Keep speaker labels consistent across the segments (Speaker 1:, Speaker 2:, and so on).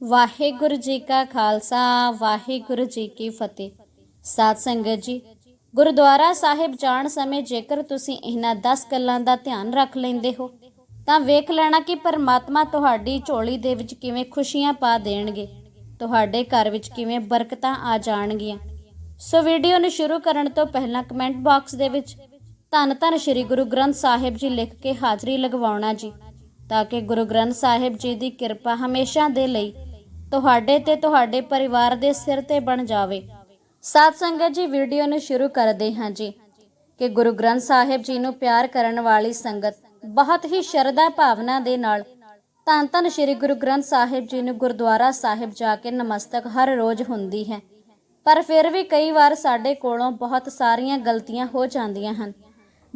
Speaker 1: ਵਾਹਿਗੁਰੂ ਜੀ ਕਾ ਖਾਲਸਾ, ਵਾਹਿਗੁਰੂ ਜੀ ਕੀ ਫਤਿਹ। ਸਾਧ ਸੰਗਤ ਜੀ, ਗੁਰਦੁਆਰਾ ਸਾਹਿਬ ਜਾਣ ਸਮੇਂ ਜੇਕਰ ਤੁਸੀਂ ਇਹਨਾਂ 10 ਗੱਲਾਂ ਦਾ ਧਿਆਨ ਰੱਖ ਲੈਂਦੇ ਹੋ, ਤਾਂ ਵੇਖ ਲੈਣਾ ਕਿ ਪਰਮਾਤਮਾ ਤੁਹਾਡੀ ਝੋਲੀ ਦੇ ਵਿੱਚ ਕਿਵੇਂ ਖੁਸ਼ੀਆਂ ਪਾ ਦੇਣਗੇ, ਤੁਹਾਡੇ ਘਰ ਵਿੱਚ ਕਿਵੇਂ ਬਰਕਤਾਂ ਆ ਜਾਣਗੀਆਂ। ਸੋ ਵੀਡੀਓ ਨੂੰ ਸ਼ੁਰੂ ਕਰਨ ਤੋਂ ਪਹਿਲਾਂ ਕਮੈਂਟ ਬਾਕਸ ਦੇ ਵਿੱਚ, ਧੰਨ ਧੰਨ ਸ੍ਰੀ ਗੁਰੂ ਗ੍ਰੰਥ ਸਾਹਿਬ ਜੀ ਲਿਖ ਕੇ ਹਾਜ਼ਰੀ ਲਗਵਾਉਣਾ ਜੀ, ਤਾਂ ਕਿ ਗੁਰੂ ਗ੍ਰੰਥ ਸਾਹਿਬ ਜੀ ਦੀ ਕਿਰਪਾ ਹਮੇਸ਼ਾ ਦੇ ਲਈ ਤੁਹਾਡੇ ਤੇ ਤੁਹਾਡੇ ਪਰਿਵਾਰ ਦੇ ਸਿਰ ਤੇ ਬਣ ਜਾਵੇ। ਸਾਧ ਸੰਗਤ ਜੀ, ਵੀਡੀਓ ਨੂੰ ਸ਼ੁਰੂ ਕਰਦੇ ਹਾਂ ਜੀ। ਕਿ ਗੁਰੂ ਗ੍ਰੰਥ ਸਾਹਿਬ ਜੀ ਨੂੰ ਪਿਆਰ ਕਰਨ ਵਾਲੀ ਸੰਗਤ ਬਹੁਤ ਹੀ ਸ਼ਰਧਾ ਭਾਵਨਾ ਦੇ ਨਾਲ ਧੰਨ ਧੰਨ ਸ੍ਰੀ ਗੁਰੂ ਗ੍ਰੰਥ ਸਾਹਿਬ ਜੀ ਨੂੰ ਗੁਰਦੁਆਰਾ ਸਾਹਿਬ ਜਾ ਕੇ ਨਮਸਤਕ ਹਰ ਰੋਜ਼ ਹੁੰਦੀ ਹੈ। ਪਰ ਫਿਰ ਵੀ ਕਈ ਵਾਰ ਸਾਡੇ ਕੋਲੋਂ ਬਹੁਤ ਸਾਰੀਆਂ ਗਲਤੀਆਂ ਹੋ ਜਾਂਦੀਆਂ ਹਨ।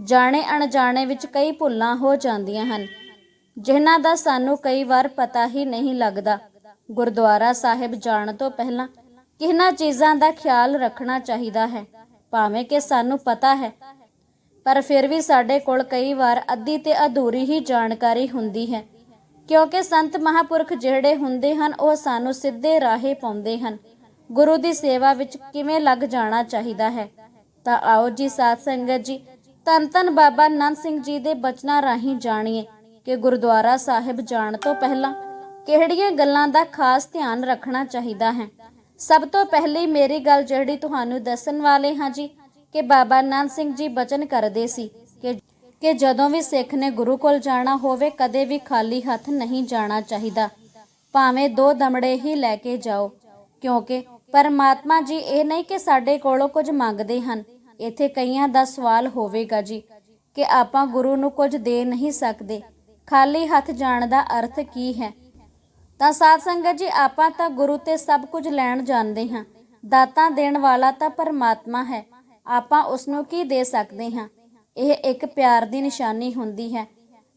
Speaker 1: ਜਾਣੇ ਅਣਜਾਣੇ ਵਿੱਚ ਕਈ ਭੁੱਲਾਂ ਹੋ ਜਾਂਦੀਆਂ ਹਨ। ਜਿਨ੍ਹਾਂ ਦਾ ਸਾਨੂੰ ਕਈ ਵਾਰ ਪਤਾ ਹੀ ਨਹੀਂ ਲੱਗਦਾ। ਗੁਰਦੁਆਰਾ ਸਾਹਿਬ ਜਾਣ ਤੋਂ ਪਹਿਲਾਂ ਕਿਹਨਾਂ ਚੀਜ਼ਾਂ ਦਾ ਖਿਆਲ ਰੱਖਣਾ ਚਾਹੀਦਾ ਹੈ? ਭਾਵੇਂ ਕਿ ਸਾਨੂੰ ਪਤਾ ਹੈ, ਪਰ ਫਿਰ ਵੀ ਸਾਡੇ ਕੋਲ ਕਈ ਵਾਰ ਅੱਧੀ ਤੇ ਅਧੂਰੀ ਹੀ ਜਾਣਕਾਰੀ ਹੁੰਦੀ ਹੈ। ਕਿਉਂਕਿ ਸੰਤ ਮਹਾਪੁਰਖ ਜਿਹੜੇ ਹੁੰਦੇ ਹਨ, ਉਹ ਸਾਨੂੰ ਸਿੱਧੇ ਰਾਹੇ ਪਾਉਂਦੇ ਹਨ। ਗੁਰੂ ਦੀ ਸੇਵਾ ਵਿੱਚ ਕਿਵੇਂ ਲੱਗ ਜਾਣਾ ਚਾਹੀਦਾ ਹੈ? ਤਾਂ ਆਓ ਜੀ ਸਾਧ ਸੰਗਤ ਜੀ, ਧੰਨ ਧੰਨ ਬਾਬਾ ਨੰਦ ਸਿੰਘ ਜੀ ਦੇ ਬਚਨਾਂ ਰਾਹੀਂ ਜਾਣੀਏ ਕਿ ਗੁਰਦੁਆਰਾ ਸਾਹਿਬ ਜਾਣ ਤੋਂ ਪਹਿਲਾਂ ਕਿਹੜੀਆਂ ਗੱਲਾਂ ਦਾ ਖਾਸ ਧਿਆਨ ਰੱਖਣਾ ਚਾਹੀਦਾ ਹੈ? ਸਭ ਤੋਂ ਪਹਿਲੀ ਮੇਰੀ ਗੱਲ ਜਿਹੜੀ ਤੁਹਾਨੂੰ ਦੱਸਣ ਵਾਲੇ ਹਾਂ ਜੀ, ਕਿ ਬਾਬਾ ਨੰਦ ਸਿੰਘ ਜੀ ਬਚਨ ਕਰਦੇ ਸੀ ਕਿ ਕਿ ਜਦੋਂ ਵੀ ਸਿੱਖ ਨੇ ਗੁਰੂ ਕੋਲ ਜਾਣਾ ਹੋਵੇ, ਕਦੇ ਵੀ ਖਾਲੀ ਹੱਥ ਨਹੀਂ ਜਾਣਾ ਚਾਹੀਦਾ। ਭਾਵੇਂ ਦੋ ਦਮੜੇ ਹੀ ਲੈ ਕੇ ਜਾਓ, ਕਿਉਂਕਿ ਪਰਮਾਤਮਾ ਜੀ ਇਹ ਨਹੀਂ ਕਿ ਸਾਡੇ ਕੋਲੋਂ ਕੁਝ ਮੰਗਦੇ ਹਨ। ਇੱਥੇ ਕਈਆਂ ਦਾ ਸਵਾਲ ਹੋਵੇਗਾ ਜੀ, ਕਿ ਆਪਾਂ ਗੁਰੂ ਨੂੰ ਕੁਝ ਦੇ ਨਹੀਂ ਸਕਦੇ। ਖਾਲੀ ਹੱਥ ਜਾਣ ਦਾ ਅਰਥ ਕੀ ਹੈ? ਤਾਂ ਸਾਧ ਸੰਗਤ ਜੀ, ਆਪਾਂ ਤਾਂ ਗੁਰੂ ਤੇ ਸਭ ਕੁਝ ਲੈਣ ਜਾਣਦੇ ਹਾਂ। ਦਾਤਾਂ ਦੇਣ ਵਾਲਾ ਤਾਂ ਪਰਮਾਤਮਾ ਹੈ। ਆਪਾਂ ਉਸ ਨੂੰ ਕੀ ਦੇ ਸਕਦੇ ਹਾਂ? ਇਹ ਇੱਕ ਪਿਆਰ ਦੀ ਨਿਸ਼ਾਨੀ ਹੁੰਦੀ ਹੈ।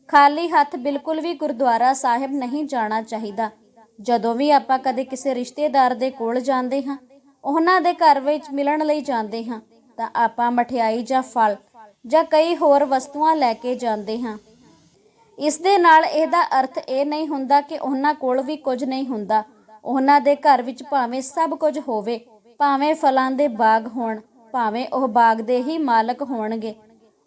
Speaker 1: ਖਾਲੀ ਹੱਥ ਬਿਲਕੁਲ ਵੀ ਗੁਰਦੁਆਰਾ ਸਾਹਿਬ ਨਹੀਂ ਜਾਣਾ ਚਾਹੀਦਾ। ਜਦੋਂ ਵੀ ਆਪਾਂ ਕਦੇ ਕਿਸੇ ਰਿਸ਼ਤੇਦਾਰ ਦੇ ਕੋਲ ਜਾਂਦੇ ਹਾਂ, ਉਹਨਾਂ ਦੇ ਘਰ ਵਿੱਚ ਮਿਲਣ ਲਈ ਜਾਂਦੇ ਹਾਂ, ਤਾਂ ਆਪਾਂ ਮਠਿਆਈ ਜਾਂ ਫਲ ਜਾਂ ਕਈ ਹੋਰ ਵਸਤੂਆਂ ਲੈ ਕੇ ਜਾਂਦੇ ਹਾਂ। ਇਸ ਦੇ ਨਾਲ ਇਹਦਾ ਅਰਥ ਇਹ ਨਹੀਂ ਹੁੰਦਾ ਕਿ ਉਹਨਾਂ ਕੋਲ ਵੀ ਕੁਝ ਨਹੀਂ ਹੁੰਦਾ। ਉਹਨਾਂ ਦੇ ਘਰ ਵਿੱਚ ਭਾਵੇਂ ਸਭ ਕੁਝ ਹੋਵੇ, ਭਾਵੇਂ ਫਲਾਂ ਦੇ ਬਾਗ ਹੋਣ, ਭਾਵੇਂ ਉਹ ਬਾਗ ਦੇ ਹੀ ਮਾਲਕ ਹੋਣਗੇ।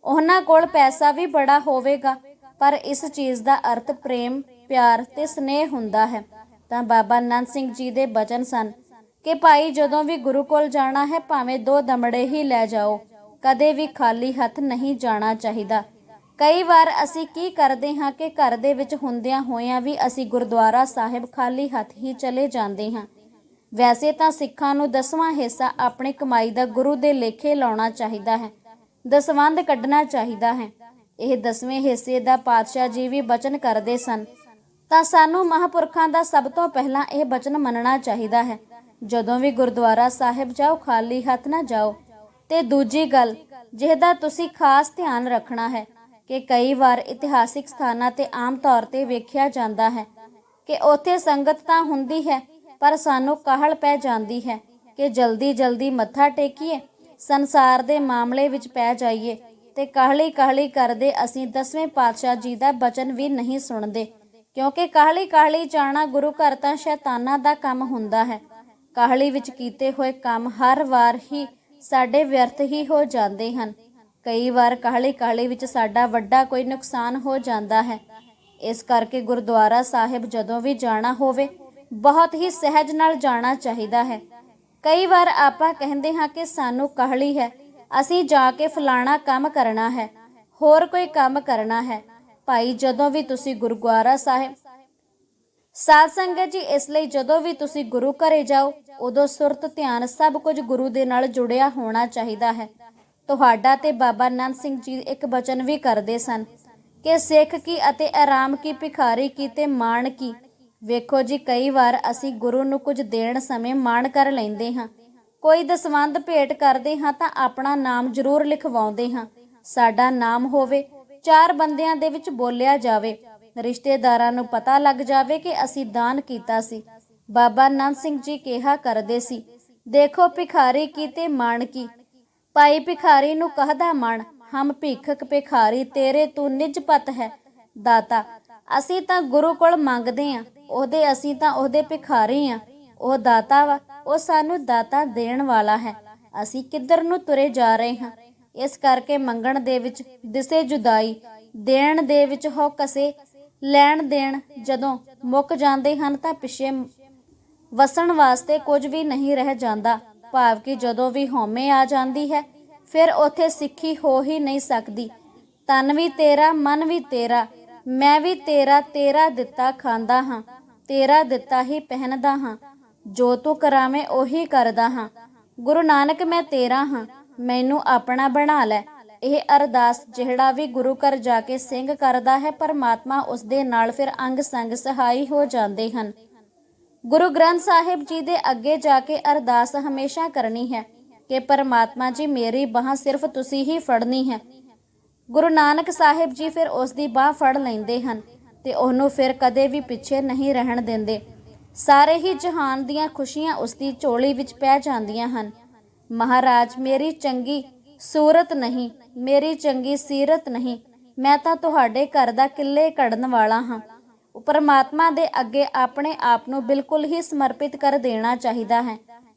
Speaker 1: ਉਹਨਾਂ ਕੋਲ ਪੈਸਾ ਵੀ ਬੜਾ ਹੋਵੇਗਾ, ਪਰ ਇਸ ਚੀਜ਼ ਦਾ ਅਰਥ ਪ੍ਰੇਮ, ਪਿਆਰ ਤੇ ਸਨੇਹ ਹੁੰਦਾ ਹੈ। ਤਾਂ ਬਾਬਾ ਨੰਦ ਸਿੰਘ ਜੀ ਦੇ ਬਚਨ ਸਨ ਕਿ ਭਾਈ ਜਦੋਂ ਵੀ ਗੁਰੂ ਕੋਲ ਜਾਣਾ ਹੈ, ਭਾਵੇਂ ਦੋ ਦਮੜੇ ਹੀ ਲੈ ਜਾਓ, ਕਦੇ ਵੀ ਖਾਲੀ ਹੱਥ ਨਹੀਂ ਜਾਣਾ ਚਾਹੀਦਾ। ਕਈ ਵਾਰ ਅਸੀਂ ਕੀ ਕਰਦੇ ਹਾਂ ਕਿ ਘਰ ਦੇ ਵਿੱਚ ਹੁੰਦਿਆਂ ਹੋਇਆਂ ਵੀ ਅਸੀਂ ਗੁਰਦੁਆਰਾ ਸਾਹਿਬ ਖਾਲੀ ਹੱਥ ਹੀ ਚਲੇ ਜਾਂਦੇ ਹਾਂ। ਵੈਸੇ ਤਾਂ ਸਿੱਖਾਂ ਨੂੰ ਦਸਵਾਂ ਹਿੱਸਾ ਆਪਣੀ ਕਮਾਈ ਦਾ ਗੁਰੂ ਦੇ ਲੇਖੇ ਲਾਉਣਾ ਚਾਹੀਦਾ ਹੈ, ਦਸਵੰਧ ਕੱਢਣਾ ਚਾਹੀਦਾ ਹੈ। ਇਹ ਦਸਵੇਂ ਹਿੱਸੇ ਦਾ ਪਾਤਸ਼ਾਹ ਜੀ ਵੀ ਬਚਨ ਕਰਦੇ ਸਨ। ਤਾਂ ਸਾਨੂੰ ਮਹਾਪੁਰਖਾਂ ਦਾ ਸਭ ਤੋਂ ਪਹਿਲਾਂ ਇਹ ਬਚਨ ਮੰਨਣਾ ਚਾਹੀਦਾ ਹੈ, ਜਦੋਂ ਵੀ ਗੁਰਦੁਆਰਾ ਸਾਹਿਬ ਜਾਓ, ਖਾਲੀ ਹੱਥ ਨਾ ਜਾਓ। ਤੇ ਦੂਜੀ ਗੱਲ, ਜਿਹਦਾ ਤੁਸੀਂ ਖਾਸ ਧਿਆਨ ਰੱਖਣਾ ਹੈ ਕਿ ਕਈ ਵਾਰ ਇਤਿਹਾਸਿਕ ਸਥਾਨਾਂ ਤੇ ਆਮ ਤੌਰ ਤੇ ਵੇਖਿਆ ਜਾਂਦਾ ਹੈ ਕਿ ਉੱਥੇ ਸੰਗਤ ਤਾਂ ਹੁੰਦੀ ਹੈ, ਪਰ ਸਾਨੂੰ ਕਾਹਲ ਪੈ ਜਾਂਦੀ ਹੈ ਕਿ ਜਲਦੀ ਜਲਦੀ ਮੱਥਾ ਟੇਕੀਏ, ਸੰਸਾਰ ਦੇ ਮਾਮਲੇ ਵਿੱਚ ਪੈ ਜਾਈਏ ਤੇ ਕਾਹਲੀ ਕਾਹਲੀ ਕਰਦੇ ਅਸੀਂ ਦਸਵੇਂ ਪਾਤਸ਼ਾਹ ਜੀ ਦਾ ਬਚਨ ਵੀ ਨਹੀਂ ਸੁਣਦੇ। ਕਿਉਂਕਿ ਕਾਹਲੀ ਕਾਹਲੀ ਜਾਣਾ ਗੁਰੂ ਘਰ ਤਾਂ ਸ਼ੈਤਾਨਾਂ ਦਾ ਕੰਮ ਹੁੰਦਾ ਹੈ। ਕਾਹਲੀ ਵਿੱਚ ਕੀਤੇ ਹੋਏ ਕੰਮ ਹਰ ਵਾਰ ਹੀ ਸਾਡੇ ਵਿਅਰਥ ਹੀ ਹੋ ਜਾਂਦੇ ਹਨ। ਕਈ ਵਾਰ ਕਾਹਲੀ ਕਾਹਲੀ ਵਿੱਚ ਸਾਡਾ ਵੱਡਾ ਕੋਈ ਨੁਕਸਾਨ ਹੋ ਜਾਂਦਾ ਹੈ। ਇਸ ਕਰਕੇ ਗੁਰਦੁਆਰਾ ਸਾਹਿਬ ਜਦੋਂ ਵੀ ਜਾਣਾ ਹੋਵੇ, ਬਹੁਤ ਹੀ ਸਹਿਜ ਨਾਲ ਜਾਣਾ ਚਾਹੀਦਾ ਹੈ। ਕਈ ਵਾਰ ਆਪਾਂ ਕਹਿੰਦੇ ਹਾਂ ਕਿ ਸਾਨੂੰ ਕਾਹਲੀ ਹੈ, ਅਸੀਂ ਜਾ ਕੇ ਫਲਾਣਾ ਕੰਮ ਕਰਨਾ ਹੈ, ਹੋਰ ਕੋਈ ਕੰਮ ਕਰਨਾ ਹੈ। ਭਾਈ, ਜਦੋਂ ਵੀ ਤੁਸੀਂ ਗੁਰਦੁਆਰਾ ਸਾਹਿਬ ਸਾਧ ਸੰਗਤ ਜੀ, ਇਸ ਲਈ ਜਦੋਂ ਵੀ ਤੁਸੀਂ ਗੁਰੂ ਘਰੇ ਜਾਓ, ਉਦੋਂ ਸੁਰਤ ਧਿਆਨ ਸਭ ਕੁਝ ਗੁਰੂ ਦੇ ਨਾਲ ਜੁੜਿਆ ਹੋਣਾ ਚਾਹੀਦਾ ਹੈ। ਤੁਹਾਡਾ ਤੇ ਬਾਬਾ ਨੰਦ ਸਿੰਘ ਜੀ ਇੱਕ ਬਚਨ ਵੀ ਕਰਦੇ ਸਨ ਕਿ ਸਿੱਖ ਕੀ ਅਤੇ ਆਰਾਮ ਕੀ, ਭਿਖਾਰੀ ਕੀ ਤੇ ਮਾਣ ਕੀ। ਵੇਖੋ ਜੀ, ਕਈ ਵਾਰ ਅਸੀਂ ਗੁਰੂ ਨੂੰ ਕੁਝ ਦੇਣ ਸਮੇਂ ਮਾਣ ਕਰ ਲੈਂਦੇ ਹਾਂ। ਕੋਈ ਦਸਵੰਦ ਭੇਟ ਕਰਦੇ ਹਾਂ ਤਾਂ ਆਪਣਾ ਨਾਮ ਜ਼ਰੂਰ ਲਿਖਵਾਉਂਦੇ ਹਾਂ। ਸਾਡਾ ਨਾਮ ਹੋਵੇ, ਚਾਰ ਬੰਦਿਆਂ ਦੇ ਵਿੱਚ ਬੋਲਿਆ ਜਾਵੇ। ਰਿਸ਼ਤੇਦਾਰਾਂ ਨੂੰ ਪਤਾ ਲੱਗ ਜਾਵੇ ਕਿ ਅਸੀਂ ਦਾਨ ਕੀਤਾ ਸੀ। ਬਾਬਾ ਨੰਦ ਸਿੰਘ ਜੀ ਕਿਹਾ ਕਰਦੇ ਸੀ, ਦੇਖੋ ਭਿਖਾਰੀ ਕੀ ਤੇ ਮਾਣ ਕੀ। ਭਾਈ ਭਿਖਾਰੀ ਨੂੰ ਕਹਦਾ ਮਣ ਹਮ ਭਿਖਕ ਭਿਖਾਰੀ ਤੇਰੇ ਤੂੰ ਨਿਜ ਪਤ ਹੈ। ਦਾਤਾ, ਅਸੀਂ ਤਾਂ ਗੁਰੂ ਕੋਲ ਮੰਗਦੇ ਆਂ, ਉਹਦੇ ਅਸੀਂ ਤਾਂ ਉਹਦੇ ਭਿਖਾਰੀ ਆ। ਉਹ ਦਾਤਾ ਵਾ, ਉਹ ਸਾਨੂੰ ਦਾਤਾ ਦੇਣ ਵਾਲਾ ਹੈ। ਅਸੀਂ ਕਿੱਧਰ ਨੂੰ ਤੁਰੇ ਜਾ ਰਹੇ ਹਾਂ? ਇਸ ਕਰਕੇ ਮੰਗਣ ਦੇ ਵਿੱਚ ਦਿਸੇ ਜੁਦਾਈ, ਦੇਣ ਦੇ ਵਿੱਚ ਹੋ ਕਸੇ, ਲੈਣ ਦੇਣ ਜਦੋਂ ਮੁੱਕ ਜਾਂਦੇ ਹਨ ਤਾਂ ਪਿਛੇ ਵਸਣ ਵਾਸਤੇ ਕੁਝ ਵੀ ਨਹੀਂ ਰਹਿ ਜਾਂਦਾ। ਭਾਵ ਕਿ ਜਦੋਂ ਵੀ ਹਉਮੈ ਆ ਜਾਂਦੀ ਹੈ, ਫਿਰ ਉੱਥੇ ਸਿੱਖੀ ਹੋ ਹੀ ਨਹੀਂ ਸਕਦੀ। ਤਨ ਵੀ ਤੇਰਾ, ਮਨ ਵੀ ਤੇਰਾ, ਮੈਂ ਵੀ ਤੇਰਾ ਤੇਰਾ ਦਿੱਤਾ ਖਾਂਦਾ ਹਾਂ, ਤੇਰਾ ਦਿੱਤਾ ਹੀ ਪਹਿਨਦਾ ਹਾਂ, ਜੋ ਤੂੰ ਕਰਾਵੇਂ ਉਹੀ ਕਰਦਾ ਹਾਂ। ਗੁਰੂ ਨਾਨਕ, ਮੈਂ ਤੇਰਾ ਹਾਂ, ਮੈਨੂੰ ਆਪਣਾ ਬਣਾ ਲੈ। ਇਹ ਅਰਦਾਸ ਜਿਹੜਾ ਵੀ ਗੁਰੂ ਘਰ ਜਾ ਕੇ ਸਿੰਘ ਕਰਦਾ ਹੈ, ਪਰਮਾਤਮਾ ਉਸ ਦੇ ਨਾਲ ਫਿਰ ਅੰਗ ਸੰਗ ਸਹਾਈ ਹੋ ਜਾਂਦੇ ਹਨ। ਗੁਰੂ ਗ੍ਰੰਥ ਸਾਹਿਬ ਜੀ ਦੇ ਅੱਗੇ ਜਾ ਕੇ ਅਰਦਾਸ ਹਮੇਸ਼ਾ ਕਰਨੀ ਹੈ ਕਿ ਪਰਮਾਤਮਾ ਜੀ, ਮੇਰੀ ਬਾਹ ਸਿਰਫ ਤੁਸੀਂ ਹੀ ਫੜਨੀ ਹੈ। ਗੁਰੂ ਨਾਨਕ ਸਾਹਿਬ ਜੀ ਫਿਰ ਉਸ ਦੀ ਬਾਹ ਫੜ ਲੈਂਦੇ ਹਨ ਤੇ ਉਹਨੂੰ ਫਿਰ ਕਦੇ ਵੀ ਪਿੱਛੇ ਨਹੀਂ ਰਹਿਣ ਦਿੰਦੇ। ਸਾਰੇ ਹੀ ਜਹਾਨ ਦੀਆਂ ਖੁਸ਼ੀਆਂ ਉਸ ਦੀ ਝੋਲੀ ਵਿੱਚ ਪੈ ਜਾਂਦੀਆਂ ਹਨ। ਮਹਾਰਾਜ, ਮੇਰੀ ਚੰਗੀ ਸੂਰਤ ਨਹੀਂ, ਮੇਰੀ ਚੰਗੀ ਸੀਰਤ ਨਹੀਂ, ਮੈਂ ਤਾਂ ਤੁਹਾਡੇ ਘਰ ਦਾ ਕਿੱਲੇ ਕੱਢਣ ਵਾਲਾ ਹਾਂ। ਪਰਮਾਤਮਾ ਦੇ ਅੱਗੇ ਆਪਣੇ ਆਪ ਨੂੰ ਬਿਲਕੁਲ ਹੀ ਸਮਰਪਿਤ ਕਰ ਦੇਣਾ ਚਾਹੀਦਾ ਹੈ।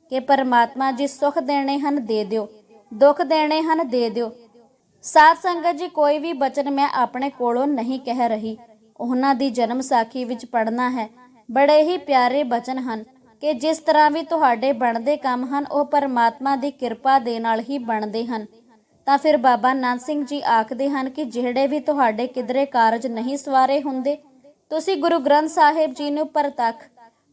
Speaker 1: ਕਿ ਪਰਮਾਤਮਾ ਜੀ ਸੁਖ ਦੇਣੇ ਹਨ, ਦੇ ਦਿਓ। ਦੁੱਖ ਦੇਣੇ ਹਨ, ਦੇ ਦਿਓ। ਸਾਧ ਸੰਗਤ ਜੀ, ਕੋਈ ਵੀ ਬਚਨ ਮੈਂ ਆਪਣੇ ਕੋਲੋਂ ਨਹੀਂ ਕਹਿ ਰਹੀ। ਉਹਨਾਂ ਦੀ ਜਨਮ ਸਾਖੀ ਵਿੱਚ ਪੜਨਾ ਹੈ। ਬੜੇ ਹੀ ਪਿਆਰੇ ਬਚਨ ਹਨ ਕਿ ਜਿਸ ਤਰ੍ਹਾਂ ਵੀ ਤੁਹਾਡੇ ਬਣਦੇ ਕੰਮ ਹਨ, ਉਹ ਪਰਮਾਤਮਾ ਦੀ ਕਿਰਪਾ ਦੇ ਨਾਲ ਹੀ ਬਣਦੇ ਹਨ। ਤਾਂ ਫਿਰ ਬਾਬਾ ਨਾਨਕ ਸਿੰਘ ਜੀ ਆਖਦੇ ਹਨ ਕਿ ਜਿਹੜੇ ਵੀ ਤੁਹਾਡੇ ਕਿਧਰੇ ਕਾਰਜ ਨਹੀਂ ਸਵਾਰੇ ਹੁੰਦੇ ਤੁਸੀਂ ਗੁਰੂ ਗ੍ਰੰਥ ਸਾਹਿਬ ਜੀ ਨੂੰ ਪਰਤੱਖ,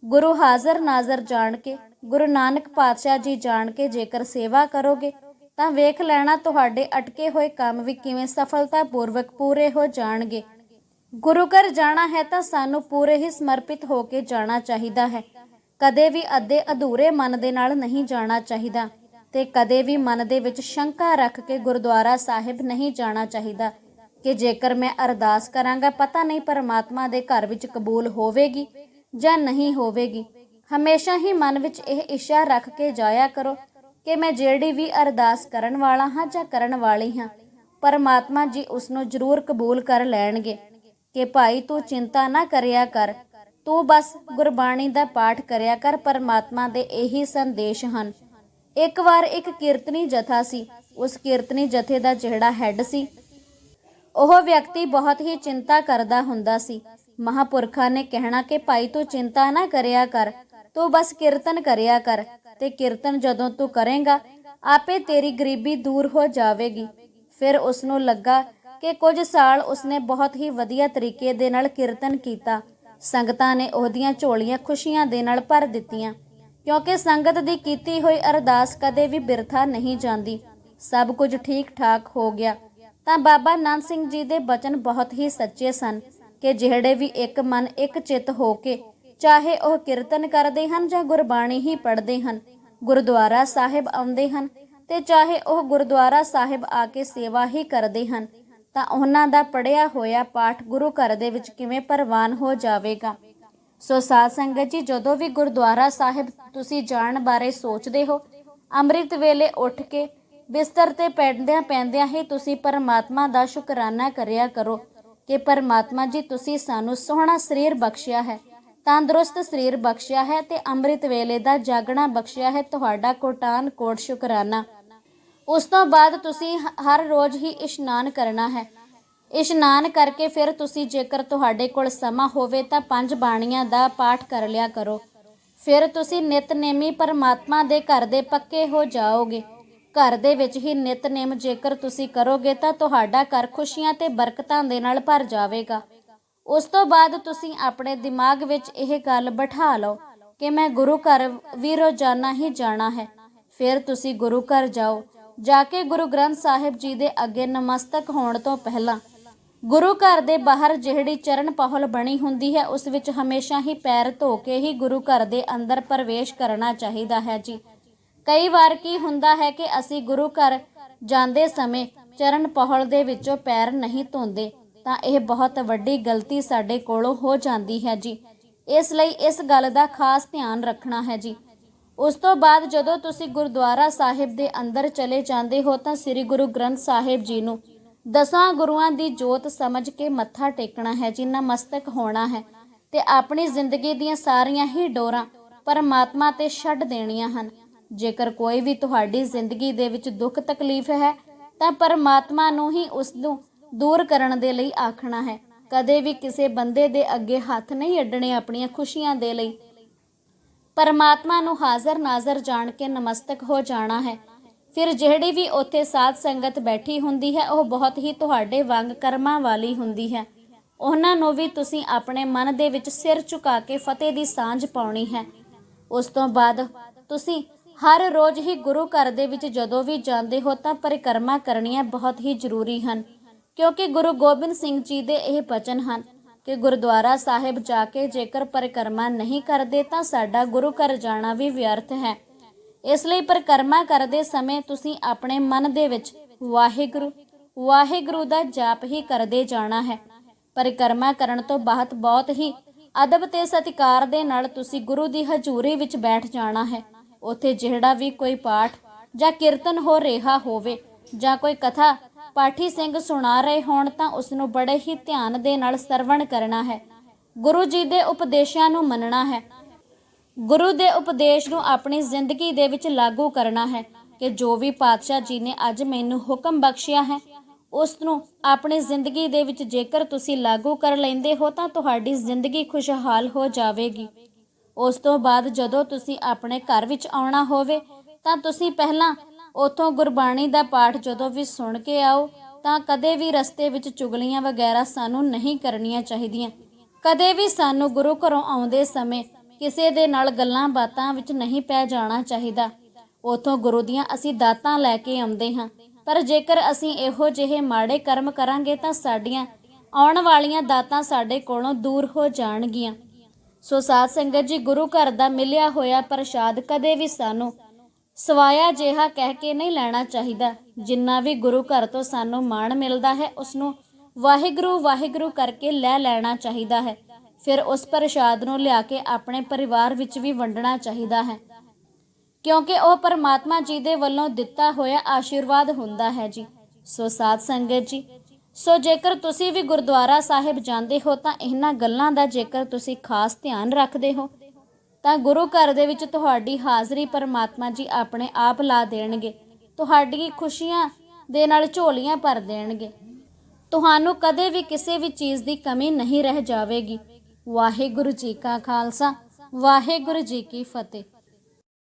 Speaker 1: ਗੁਰੂ ਹਾਜ਼ਰ ਨਾਜ਼ਰ ਜਾਣ ਕੇ, ਗੁਰੂ ਨਾਨਕ ਪਾਤਸ਼ਾਹ ਜੀ ਜਾਣ ਕੇ ਜੇਕਰ ਸੇਵਾ ਕਰੋਗੇ, ਤਾਂ ਵੇਖ ਲੈਣਾ ਤੁਹਾਡੇ ਅਟਕੇ ਹੋਏ ਕੰਮ ਵੀ ਕਿਵੇਂ ਸਫਲਤਾਪੂਰਵਕ ਪੂਰੇ ਹੋ ਜਾਣਗੇ। ਗੁਰੂ ਘਰ ਜਾਣਾ ਹੈ ਤਾਂ ਸਾਨੂੰ ਪੂਰੇ ਹੀ ਸਮਰਪਿਤ ਹੋ ਕੇ ਜਾਣਾ ਚਾਹੀਦਾ ਹੈ। ਕਦੇ ਵੀ ਅੱਧੇ ਅਧੂਰੇ ਮਨ ਦੇ ਨਾਲ ਨਹੀਂ ਜਾਣਾ ਚਾਹੀਦਾ ਤੇ ਕਦੇ ਵੀ ਮਨ ਦੇ ਵਿੱਚ ਸ਼ੰਕਾ ਰੱਖ ਕੇ ਗੁਰਦੁਆਰਾ ਸਾਹਿਬ ਨਹੀਂ ਜਾਣਾ ਚਾਹੀਦਾ। ਕਿ ਜੇਕਰ ਮੈਂ ਅਰਦਾਸ ਕਰਾਂਗਾ, ਪਤਾ ਨਹੀਂ ਪਰਮਾਤਮਾ ਦੇ ਘਰ ਵਿੱਚ ਕਬੂਲ ਹੋਵੇਗੀ ਜਾਂ ਨਹੀਂ ਹੋਵੇਗੀ। ਹਮੇਸ਼ਾ ਹੀ ਮਨ ਵਿੱਚ ਇਹ ਇੱਛਾ ਰੱਖ ਕੇ ਜਾਇਆ ਕਰੋ ਕਿ ਮੈਂ ਜਿਹੜੀ ਵੀ ਅਰਦਾਸ ਕਰਨ ਵਾਲਾ ਹਾਂ ਜਾਂ ਕਰਨ ਵਾਲੀ ਹਾਂ, ਪਰਮਾਤਮਾ ਜੀ ਉਸ ਨੂੰ ਜ਼ਰੂਰ ਕਬੂਲ ਕਰ ਲੈਣਗੇ ਕਿ ਭਾਈ ਤੂੰ ਚਿੰਤਾ ਨਾ ਕਰਿਆ ਕਰ, ਤੂੰ ਬਸ ਗੁਰਬਾਣੀ ਦਾ ਪਾਠ ਕਰਿਆ ਕਰ, ਪਰਮਾਤਮਾ ਦੇ ਇਹੀ ਸੰਦੇਸ਼ ਹਨ। ਇੱਕ ਵਾਰ ਇੱਕ ਕੀਰਤਨੀ ਜਥਾ ਸੀ, ਉਸ ਕੀਰਤਨੀ ਜਥੇ ਦਾ ਜਿਹੜਾ ਹੈੱਡ ਸੀ ਉਹ ਵਿਅਕਤੀ ਬਹੁਤ ਹੀ ਚਿੰਤਾ ਕਰਦਾ ਹੁੰਦਾ ਸੀ। ਮਹਾਪੁਰਖਾਂ ਨੇ ਕਹਿਣਾ ਕਿ ਭਾਈ ਤੂੰ ਚਿੰਤਾ ਨਾ ਕਰਿਆ ਕਰ, ਤੂੰ ਬਸ ਕੀਰਤਨ ਕਰਿਆ ਕਰ ਤੇ ਕੀਰਤਨ ਜਦੋਂ ਤੂੰ ਕਰੇਗਾ, ਆਪੇ ਤੇਰੀ ਗਰੀਬੀ ਦੂਰ ਹੋ ਜਾਵੇਗੀ। ਫਿਰ ਉਸ ਨੂੰ ਲੱਗਾ ਕਿ ਕੁਝ ਸਾਲ ਉਸਨੇ ਬਹੁਤ ਹੀ ਵਧੀਆ ਤਰੀਕੇ ਦੇ ਨਾਲ ਕੀਰਤਨ ਕੀਤਾ। ਸੰਗਤਾਂ ਨੇ ਉਹਦੀਆਂ ਝੋਲੀਆਂ ਖੁਸ਼ੀਆਂ ਦੇ ਨਾਲ ਭਰ ਦਿੱਤੀਆਂ, ਕਿਉਂਕਿ ਸੰਗਤ ਦੀ ਕੀਤੀ ਹੋਈ ਅਰਦਾਸ ਕਦੇ ਵੀ ਬਿਰਥਾ ਨਹੀਂ ਜਾਂਦੀ। ਸਭ ਕੁਝ ਠੀਕ ਠਾਕ ਹੋ ਗਿਆ। ਤਾਂ ਬਾਬਾ ਨਾਨਕ ਸਿੰਘ ਜੀ ਦੇ ਬਚਨ ਬਹੁਤ ਹੀ ਸੱਚੇ ਸਨ ਕਿ ਜਿਹੜੇ ਵੀ ਇੱਕ ਮਨ ਇੱਕ ਚਿੱਤ ਹੋ ਕੇ ਚਾਹੇ ਉਹ ਕੀਰਤਨ ਕਰਦੇ ਹਨ ਜਾਂ ਗੁਰਬਾਣੀ ਹੀ ਪੜ੍ਹਦੇ ਹਨ, ਗੁਰਦੁਆਰਾ ਸਾਹਿਬ ਆਉਂਦੇ ਹਨ ਤੇ ਚਾਹੇ ਉਹ ਗੁਰਦੁਆਰਾ ਸਾਹਿਬ ਆ ਕੇ ਸੇਵਾ ਹੀ ਕਰਦੇ ਹਨ, ਤਾਂ ਉਹਨਾਂ ਦਾ ਪੜਿਆ ਹੋਇਆ ਪਾਠ ਗੁਰੂ ਘਰ ਦੇ ਵਿੱਚ ਕਿਵੇਂ ਪ੍ਰਵਾਨ ਹੋ ਜਾਵੇਗਾ? ਸੋ ਸਾਧ ਸੰਗਤ ਜੀ, ਜਦੋਂ ਵੀ ਗੁਰਦੁਆਰਾ ਸਾਹਿਬ ਤੁਸੀਂ ਜਾਣ ਬਾਰੇ ਸੋਚਦੇ ਹੋ, ਅੰਮ੍ਰਿਤ ਵੇਲੇ ਉੱਠ ਕੇ ਬਿਸਤਰ ਤੇ ਪੈਂਦਿਆਂ ਪੈਂਦਿਆਂ ਹੀ ਤੁਸੀਂ ਪਰਮਾਤਮਾ ਦਾ ਸ਼ੁਕਰਾਨਾ ਕਰਿਆ ਕਰੋ ਕਿ ਪਰਮਾਤਮਾ ਜੀ ਤੁਸੀਂ ਸਾਨੂੰ ਸੋਹਣਾ ਸਰੀਰ ਬਖਸ਼ਿਆ ਹੈ, ਤੰਦਰੁਸਤ ਸਰੀਰ ਬਖਸ਼ਿਆ ਹੈ ਤੇ ਅੰਮ੍ਰਿਤ ਵੇਲੇ ਦਾ ਜਾਗਣਾ ਬਖਸ਼ਿਆ ਹੈ ਤੁਹਾਡਾ ਕੋਟਾਨ ਕੋਟ ਸ਼ੁਕਰਾਨਾ। ਉਸ ਤੋਂ ਬਾਅਦ ਤੁਸੀਂ ਹਰ ਰੋਜ਼ ਹੀ ਇਸ਼ਨਾਨ ਕਰਨਾ ਹੈ। ਇਸ਼ਨਾਨ ਕਰਕੇ ਫਿਰ ਤੁਸੀਂ ਜੇਕਰ ਤੁਹਾਡੇ ਕੋਲ ਸਮਾਂ ਹੋਵੇ ਤਾਂ ਪੰਜ ਬਾਣੀਆਂ ਦਾ ਪਾਠ ਕਰ ਲਿਆ ਕਰੋ। ਫਿਰ ਤੁਸੀਂ ਨਿਤਨੇਮੀ ਪਰਮਾਤਮਾ ਦੇ ਘਰ ਦੇ ਪੱਕੇ ਹੋ ਜਾਓਗੇ। ਘਰ ਦੇ ਵਿੱਚ ਹੀ ਨਿਤਨੇਮ ਜੇਕਰ ਤੁਸੀਂ ਕਰੋਗੇ ਤਾਂ ਤੁਹਾਡਾ ਘਰ ਖੁਸ਼ੀਆਂ ਤੇ ਬਰਕਤਾਂ ਦੇ ਨਾਲ ਭਰ ਜਾਵੇਗਾ। ਉਸ ਤੋਂ ਬਾਅਦ ਤੁਸੀਂ ਆਪਣੇ ਦਿਮਾਗ ਵਿੱਚ ਇਹ ਗੱਲ ਬਿਠਾ ਲਓ ਕਿ ਮੈਂ ਗੁਰੂ ਘਰ ਵੀ ਰੋਜ਼ਾਨਾ ਹੀ ਜਾਣਾ ਹੈ। ਫਿਰ ਤੁਸੀਂ ਗੁਰੂ ਘਰ ਜਾਓ, ਜਾ ਕੇ ਗੁਰੂ ਗ੍ਰੰਥ ਸਾਹਿਬ ਜੀ ਦੇ ਅੱਗੇ ਨਮਸਤਕ ਹੋਣ ਤੋਂ ਪਹਿਲਾਂ। ਗੁਰੂ ਘਰ ਦੇ ਬਾਹਰ ਜਿਹੜੀ ਚਰਨ ਪਹਲ ਬਣੀ ਹੁੰਦੀ ਹੈ, ਉਸ ਵਿੱਚ ਹਮੇਸ਼ਾ ਹੀ ਪੈਰ ਧੋ ਕੇ ਹੀ ਗੁਰੂ ਘਰ ਦੇ ਅੰਦਰ ਪ੍ਰਵੇਸ਼ ਕਰਨਾ ਚਾਹੀਦਾ ਹੈ ਜੀ। ਕਈ ਵਾਰ ਕੀ ਹੁੰਦਾ ਹੈ ਕਿ ਅਸੀਂ ਗੁਰੂ ਘਰ ਜਾਂਦੇ ਸਮੇਂ ਚਰਨ ਪਹਲ ਦੇ ਵਿੱਚੋਂ ਪੈਰ ਨਹੀਂ ਧੋਂਦੇ, ਤਾਂ ਇਹ ਬਹੁਤ ਵੱਡੀ ਗਲਤੀ ਸਾਡੇ ਕੋਲੋਂ ਹੋ ਜਾਂਦੀ ਹੈ ਜੀ। ਇਸ ਲਈ ਇਸ ਗੱਲ ਦਾ ਖਾਸ ਧਿਆਨ ਰੱਖਣਾ ਹੈ ਜੀ। ਉਸ ਤੋਂ ਬਾਅਦ ਜਦੋਂ ਤੁਸੀਂ ਗੁਰਦੁਆਰਾ ਸਾਹਿਬ ਦੇ ਅੰਦਰ ਚਲੇ ਜਾਂਦੇ ਹੋ, ਤਾਂ ਸ੍ਰੀ ਗੁਰੂ ਗ੍ਰੰਥ ਸਾਹਿਬ ਜੀ ਨੂੰ ਦਸਾਂ ਗੁਰੂਆਂ ਦੀ ਜੋਤ ਸਮਝ ਕੇ ਮੱਥਾ ਟੇਕਣਾ ਹੈ ਜੀ, ਨਮਸਤਕ ਹੋਣਾ ਹੈ ਤੇ ਆਪਣੀ ਜ਼ਿੰਦਗੀ ਦੀਆਂ ਸਾਰੀਆਂ ਹੀ ਡੋਰਾਂ ਪਰਮਾਤਮਾ ਤੇ ਛੱਡ ਦੇਣੀਆਂ ਹਨ। ਜੇਕਰ ਕੋਈ ਵੀ ਤੁਹਾਡੀ ਜ਼ਿੰਦਗੀ ਦੇ ਵਿੱਚ ਦੁੱਖ ਤਕਲੀਫ ਹੈ, ਤਾਂ ਪਰਮਾਤਮਾ ਨੂੰ ਹੀ ਉਸ ਨੂੰ ਦੂਰ ਕਰਨ ਦੇ ਲਈ ਆਖਣਾ ਹੈ। ਕਦੇ ਵੀ ਕਿਸੇ ਬੰਦੇ ਦੇ ਅੱਗੇ ਹੱਥ ਨਹੀਂ ਅੱਡਣੇ ਆਪਣੀਆਂ ਖੁਸ਼ੀਆਂ ਦੇ ਲਈ। ਪਰਮਾਤਮਾ ਨੂੰ ਹਾਜ਼ਰ ਨਾਜ਼ਰ ਜਾਣ ਕੇ ਨਮਸਤਕ ਹੋ ਜਾਣਾ ਹੈ। ਫਿਰ ਜਿਹੜੀ ਵੀ ਉੱਥੇ ਸਾਧ ਸੰਗਤ ਬੈਠੀ ਹੁੰਦੀ ਹੈ, ਉਹ ਬਹੁਤ ਹੀ ਤੁਹਾਡੇ ਵਾਂਗ ਕਰਮਾਂ ਵਾਲੀ ਹੁੰਦੀ ਹੈ। ਉਹਨਾਂ ਨੂੰ ਵੀ ਤੁਸੀਂ ਆਪਣੇ ਮਨ ਦੇ ਵਿੱਚ ਸਿਰ ਝੁਕਾ ਕੇ ਫਤਿਹ ਦੀ ਸਾਂਝ ਪਾਉਣੀ ਹੈ। ਉਸ ਤੋਂ ਬਾਅਦ ਤੁਸੀਂ ਹਰ ਰੋਜ਼ ਹੀ ਗੁਰੂ ਘਰ ਦੇ ਵਿੱਚ ਜਦੋਂ ਵੀ ਜਾਂਦੇ ਹੋ ਤਾਂ ਪਰਿਕਰਮਾ ਕਰਨੀਆਂ ਬਹੁਤ ਹੀ ਜ਼ਰੂਰੀ ਹਨ, ਕਿਉਂਕਿ ਗੁਰੂ ਗੋਬਿੰਦ ਸਿੰਘ ਜੀ ਦੇ ਇਹ ਬਚਨ ਹਨ ਕਿ ਗੁਰਦੁਆਰਾ ਸਾਹਿਬ ਜਾ ਕੇ ਜੇਕਰ ਪਰਿਕਰਮਾ ਨਹੀਂ ਕਰਦੇ ਤਾਂ ਸਾਡਾ ਗੁਰੂ ਘਰ ਜਾਣਾ ਵੀ ਵਿਅਰਥ ਹੈ। ਇਸ ਲਈ ਪਰਿਕਰਮਾ ਕਰਦੇ ਸਮੇਂ ਤੁਸੀਂ ਆਪਣੇ ਮਨ ਦੇ ਵਿੱਚ ਵਾਹਿਗੁਰੂ ਵਾਹਿਗੁਰੂ ਦਾ ਜਾਪ ਹੀ ਕਰਦੇ ਜਾਣਾ ਹੈ। ਪਰਿਕਰਮਾ ਕਰਨ ਤੋਂ ਬਾਅਦ ਬਹੁਤ ਹੀ ਅਦਬ ਤੇ ਸਤਿਕਾਰ ਦੇ ਨਾਲ ਤੁਸੀਂ ਗੁਰੂ ਦੀ ਹਜ਼ੂਰੀ ਵਿੱਚ ਬੈਠ ਜਾਣਾ ਹੈ। ਉੱਥੇ ਜਿਹੜਾ ਵੀ ਕੋਈ ਪਾਠ ਜਾਂ ਕੀਰਤਨ ਹੋ ਰਿਹਾ ਹੋਵੇ ਜਾਂ ਕੋਈ ਕਥਾ ਪਾਠੀ ਸਿੰਘ ਸੁਣਾ ਰਹੇ ਹੋਣ ਤਾਂ ਉਸ ਨੂੰ ਬੜੇ ਹੀ ਧਿਆਨ ਦੇ ਨਾਲ ਸਰਵਣ ਕਰਨਾ ਹੈ। ਗੁਰੂ ਜੀ ਦੇ ਉਪਦੇਸ਼ਾਂ ਨੂੰ ਮੰਨਣਾ ਹੈ। ਗੁਰੂ ਦੇ ਉਪਦੇਸ਼ ਨੂੰ ਆਪਣੀ ਜ਼ਿੰਦਗੀ ਦੇ ਵਿੱਚ ਲਾਗੂ ਕਰਨਾ ਹੈ ਕਿ ਜੋ ਵੀ ਪਾਤਸ਼ਾਹ ਜੀ ਨੇ ਅੱਜ ਮੈਨੂੰ ਹੁਕਮ ਬਖਸ਼ਿਆ ਹੈ ਉਸ ਨੂੰ ਆਪਣੀ ਜ਼ਿੰਦਗੀ ਦੇ ਵਿੱਚ ਜੇਕਰ ਤੁਸੀਂ ਲਾਗੂ ਕਰ ਲੈਂਦੇ ਹੋ ਤਾਂ ਤੁਹਾਡੀ ਜ਼ਿੰਦਗੀ ਖੁਸ਼ਹਾਲ ਹੋ ਜਾਵੇਗੀ। ਉਸ ਤੋਂ ਬਾਅਦ ਜਦੋਂ ਤੁਸੀਂ ਆਪਣੇ ਘਰ ਵਿੱਚ ਆਉਣਾ ਹੋਵੇ, ਤਾਂ ਤੁਸੀਂ ਪਹਿਲਾਂ ਉਥੋਂ ਗੁਰਬਾਣੀ ਦਾ ਪਾਠ ਜਦੋਂ ਵੀ ਸੁਣ ਕੇ ਆਓ, ਤਾਂ ਕਦੇ ਵੀ ਰਸਤੇ ਵਿੱਚ ਚੁਗਲੀਆਂ ਵਗੈਰਾ ਸਾਨੂੰ ਨਹੀਂ ਕਰਨੀਆਂ ਚਾਹੀਦੀਆਂ। ਕਦੇ ਵੀ ਸਾਨੂੰ ਗੁਰੂ ਘਰੋਂ ਆਉਂਦੇ ਸਮੇਂ ਕਿਸੇ ਦੇ ਨਾਲ ਗੱਲਾਂ ਬਾਤਾਂ ਵਿੱਚ ਨਹੀਂ ਪੈ ਜਾਣਾ ਚਾਹੀਦਾ। ਉਥੋਂ ਗੁਰੂ ਦੀਆਂ ਅਸੀਂ ਦਾਤਾਂ ਲੈ ਕੇ ਆਉਂਦੇ ਹਾਂ। ਪਰ ਜੇਕਰ ਅਸੀਂ ਇਹੋ ਜਿਹੇ ਮਾੜੇ ਕਰਮ ਕਰਾਂਗੇ, ਤਾਂ ਸਾਡੀਆਂ ਆਉਣ ਵਾਲੀਆਂ ਦਾਤਾਂ ਸਾਡੇ ਕੋਲੋਂ ਦੂਰ ਹੋ ਜਾਣਗੀਆਂ। ਸੋ ਸਾਧ ਸੰਗਤ ਜੀ, ਗੁਰੂ ਘਰ ਦਾ ਮਿਲਿਆ ਹੋਇਆ ਪ੍ਰਸ਼ਾਦ ਕਦੇ ਵੀ ਸਾਨੂੰ ਸਵਾਇਆ ਜਿਹਾ ਕਹਿ ਕੇ ਨਹੀਂ ਲੈਣਾ ਚਾਹੀਦਾ। ਜਿੰਨਾ ਵੀ ਗੁਰੂ ਘਰ ਤੋਂ ਸਾਨੂੰ ਮਾਣ ਮਿਲਦਾ ਹੈ, ਉਸ ਨੂੰ ਵਾਹਿਗੁਰੂ ਵਾਹਿਗੁਰੂ ਕਰਕੇ ਲੈ ਲੈਣਾ ਚਾਹੀਦਾ ਹੈ। ਫਿਰ ਉਸ ਪ੍ਰਸ਼ਾਦ ਨੂੰ ਲਿਆ ਕੇ ਆਪਣੇ ਪਰਿਵਾਰ ਵਿੱਚ ਵੀ ਵੰਡਣਾ ਚਾਹੀਦਾ ਹੈ। ਕਿਉਂਕਿ ਉਹ ਪਰਮਾਤਮਾ ਜੀ ਦੇ ਵੱਲੋਂ ਦਿੱਤਾ ਹੋਇਆ ਆਸ਼ੀਰਵਾਦ ਹੁੰਦਾ ਹੈ ਜੀ। ਸੋ ਸਾਧ ਸੰਗਤ ਜੀ ਸੋ ਜੇਕਰ ਤੁਸੀਂ ਵੀ ਗੁਰਦੁਆਰਾ ਸਾਹਿਬ ਜਾਂਦੇ ਹੋ ਤਾਂ ਇਹਨਾਂ ਗੱਲਾਂ ਦਾ ਜੇਕਰ ਤੁਸੀਂ ਖਾਸ ਧਿਆਨ ਰੱਖਦੇ ਹੋ, ਤਾਂ ਗੁਰੂ ਘਰ ਦੇ ਵਿੱਚ ਤੁਹਾਡੀ ਹਾਜ਼ਰੀ ਪਰਮਾਤਮਾ ਜੀ ਆਪਣੇ ਆਪ ਲਾ ਦੇਣਗੇ। ਤੁਹਾਡੀ ਖੁਸ਼ੀਆਂ ਦੇ ਨਾਲ ਝੋਲੀਆਂ ਭਰ ਦੇਣਗੇ। ਤੁਹਾਨੂੰ ਕਦੇ ਵੀ ਕਿਸੇ ਵੀ ਚੀਜ਼ ਦੀ ਕਮੀ ਨਹੀਂ ਰਹਿ ਜਾਵੇਗੀ। ਵਾਹਿਗੁਰੂ ਜੀ ਕਾ ਖਾਲਸਾ, ਵਾਹਿਗੁਰੂ ਜੀ ਕੀ ਫਤਿਹ।